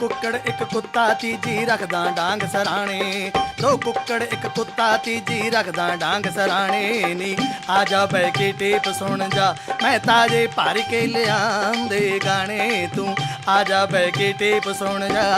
ਕੁੱਕੜ ਇੱਕ ਕੁੱਤਾ ਤੀਜੀ ਰੱਖਦਾ ਡਾਂਗ ਸਰਾਣੇ। ਦੋ ਕੁੱਕੜ ਇੱਕ ਕੁੱਤਾ ਤੀਜੀ ਰੱਖਦਾ ਡਾਂਗ ਸਰਾਣੇ। ਨੀ, ਆ ਜਾ ਬੈ ਕੇ ਟੇਪ ਸੁਣ ਜਾ, ਮੈਂ ਤਾਜੇ ਭਰ ਕੇ ਲਿਆਂਦੇ ਗਾਣੇ। ਤੂੰ ਆ ਜਾ ਬੈ ਕੇ ਟੇਪ ਸੁਣ ਜਾ।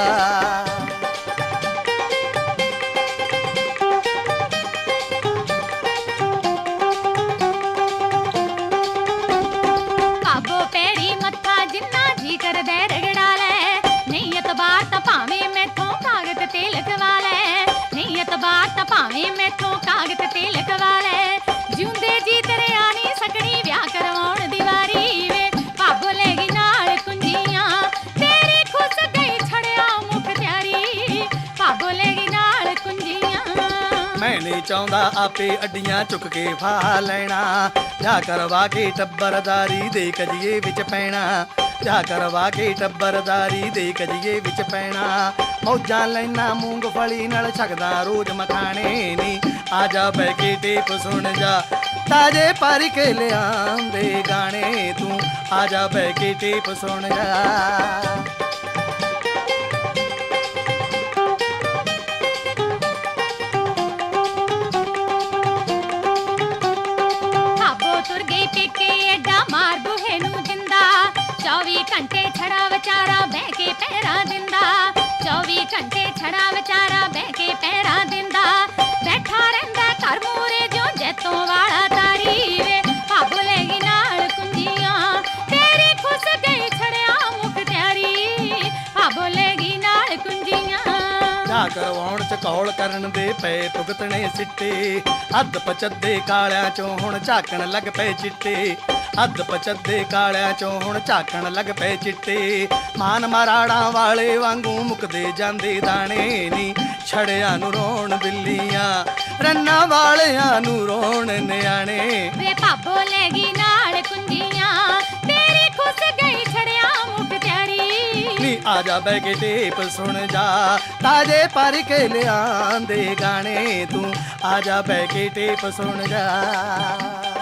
ਭਾਵੇਂ ਮੈਥੋਂ ਕਾਗਜ਼ ਤੇ ਲਿਖਵਾ ਲੈ। ਨਹੀਂ ਇਤਬਾਰ ਭਾਵੇਂ ਮੈਥੋਂ ਕਾਗਜ਼ ਤੇ ਲਿਖਵਾ ਲੈ। ਜਿਉਂਦੇ ਜੀ ਤੇਰੇ ਆ ਨਹੀਂ ਸਕਣੀ ਵਿਆਹ ਕਰਵਾਉਣ ਦੀ ਵਾਰੀ ਵੇ ਭਾਬੋ ਲੈ ਨਾਲ ਕੁੰਜੀਆਂ, ਤੇਰੀ ਖੁੱਸ ਗਈ ਛੜਿਆ ਮੁਖ ਤਿਆਰੀ। ਭਾਬੋ ਲੈ ਨਾਲ ਕੁੰਜੀਆਂ। ਮੈਂ ਨਹੀਂ ਚਾਹੁੰਦਾ ਆਪੇ ਅੱਡੀਆਂ ਚੁੱਕ ਕੇ ਫਾ ਲੈਣਾ। ਜਾ ਕਰਵਾ ਕੇ ਟੱਬਰਦਾਰੀ ਦੇ ਕਜੀਏ ਵਿੱਚ ਪੈਣਾ। ਜਾ ਕਰਵਾ ਕੇ ਟੱਬਰਦਾਰੀ ਦੇ ਕਜੀਏ ਵਿੱਚ ਪੈਣਾ। ਮੌਜਾਂ ਲੈਣਾ ਮੂੰਗਫਲੀ ਨਾਲ ਛਕਦਾ ਰੋਜ਼ ਮਖਾਣੇ ਨੀ। ਆ ਜਾ ਬੈ ਕੇ ਟੇਪ ਸੁਣ ਜਾ, ਤਾਜੇ ਪਾਰੀ ਕੇ ਲਿਆਂਦੇ ਗਾਣੇ ਤੂੰ। ਆ ਜਾ ਬੈ ਕੇ ਟੇਪ ਸੁਣ ਜਾ। ਵਿਚਾਰਾ ਬਹਿ ਕੇ ਪਹਿਰਾ ਦਿੰਦਾ। 24 ਘੰਟੇ ਛੜਾ ਵਿਚਾਰਾ ਬਹਿ ਕੇ ਪਹਿਰਾ ਦਿੰਦਾ। ਬੈਠਾ ਰਹਿੰਦਾ ਘਰ ਮੂਰੇ ਜੋ ਜੈਤੋਂ ਵਾਲਾ ਤਾਰੀ ਵੇ। ਭਾਬੋ ਲੈ ਨਾਲ ਕੁੰਜੀਆਂ, ਤੇਰੀ ਖੁੱਸ ਗਈ ਛੜਿਆ ਮੁਖ ਤਿਆਰੀ। ਭਾਬੋ ਲੈ ਨਾਲ ਕੁੰਜੀਆਂ। ਜਾ ਕਰਵਾਉਣ ਚ ਕੌਲ ਕਰਨ ਦੇ ਪਏ ਭੁਗਤਣੇ ਸਿੱਟੇ। ਅੱਧ ਪਚੱਦੇ ਕਾਲਿਆਂ ਚੋਂ ਹੁਣ ਝਾਕਣ ਲੱਗ ਪਏ ਚਿੱਟੇ। ਅੱਧ ਪਚੱਦੇ ਕਾਲਿਆਂ ਚੋਂ ਹੁਣ ਝਾਕਣ ਲੱਗ ਪਏ ਚਿੱਟੇ। ਮਾਨ ਮਰਾੜਾਂ ਵਾਲੇ ਵਾਂਗੂ ਮੁਕਦੇ ਜਾਂਦੇ ਦਾਣੇ ਨੀ। ਛੜਿਆਂ ਨੂੰ ਰੋਣ ਬਿੱਲੀਆਂ ਰੰਨਾਂ ਵਾਲਿਆਂ ਨੂੰ ਰੋਣ ਨਿਆਣੇ। ਵੇ ਭਾਬੋ ਲੈ ਗਈ ਨਾਲ ਕੁੰਜੀਆਂ ਤੇਰੀ ਖੁੱਸ ਗਈ ਛੜਿਆ ਮੁਖ ਤਿਆਰੀ ਨੀ ਆ ਜਾ ਬੈ ਕੇ ਟੇਪ ਸੁਣ ਜਾ ਤਾਜੇ ਪਰ ਕੇ ਲਿਆਂਦੇ ਗਾਣੇ ਤੂੰ। ਆ ਜਾ ਬੈ ਕੇ ਟੇਪ ਸੁਣ ਜਾ।